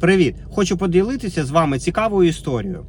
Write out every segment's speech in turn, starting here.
Привіт! Хочу поділитися з вами цікавою історією.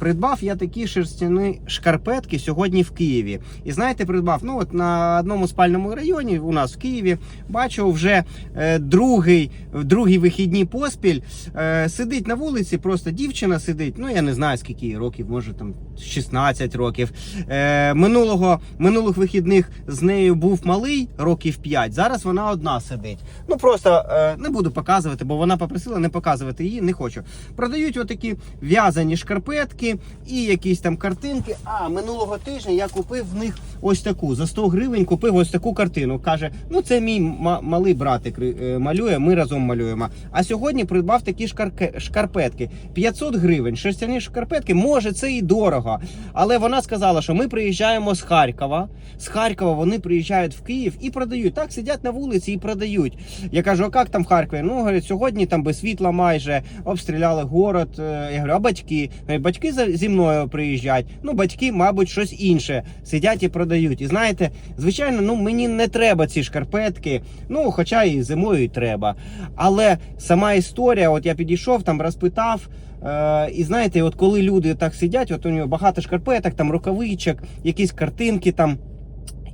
Придбав я такі шерстяні шкарпетки сьогодні в Києві. І знаєте, придбав ну от на одному спальному районі у нас в Києві. Бачу вже е, другий, другий вихідні поспіль. Е, сидить на вулиці, просто дівчина сидить. Ну я не знаю скільки років, може там 16 років. Е, минулого минулих вихідних з нею був малий, років 5. Зараз вона одна сидить. Ну просто е, не буду показувати, бо вона попросила не показувати її, не хочу. Продають отакі в'язані шкарпетки і якісь там картинки. А минулого тижня я купив в них ось таку. За 100 гривень купив ось таку картину. Каже: ну це мій малий братик е, малює, ми разом малюємо. А сьогодні придбав такі шкарпетки. 500 гривень. Шерстяні шкарпетки, може, це і дорого. Але вона сказала, що ми приїжджаємо з Харкова. З Харкова вони приїжджають в Київ і продають. Так сидять на вулиці і продають. Я кажу, а як там в Харкові? Ну, говорить, сьогодні там без світла майже обстріляли город. Е, Я говорю, а батьки? Батьки зі мною приїжджають. Ну, батьки, мабуть, щось інше сидять і продають. І знаєте, звичайно, ну мені не треба ці шкарпетки. Ну, хоча і зимою і треба. Але сама історія, от я підійшов там, розпитав. Е, і знаєте, от коли люди так сидять, от у нього багато шкарпеток, там рукавичок, якісь картинки там.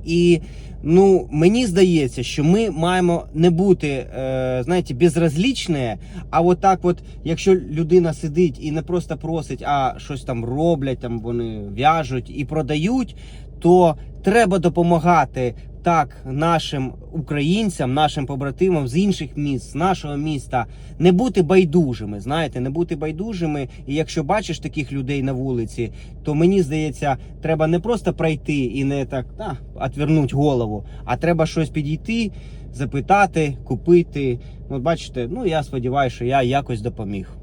І ну мені здається, що ми маємо не бути, е, знаєте, безразлічне. а от так, от, якщо людина сидить і не просто просить, а щось там роблять, там вони в'яжуть і продають, то треба допомагати так нашим українцям, нашим побратимам з інших міст, з нашого міста, не бути байдужими. Знаєте, не бути байдужими. І якщо бачиш таких людей на вулиці, то мені здається, треба не просто пройти і не так а, отвернуть голову, а треба щось підійти, запитати, купити. От бачите, ну я сподіваюся, що я якось допоміг.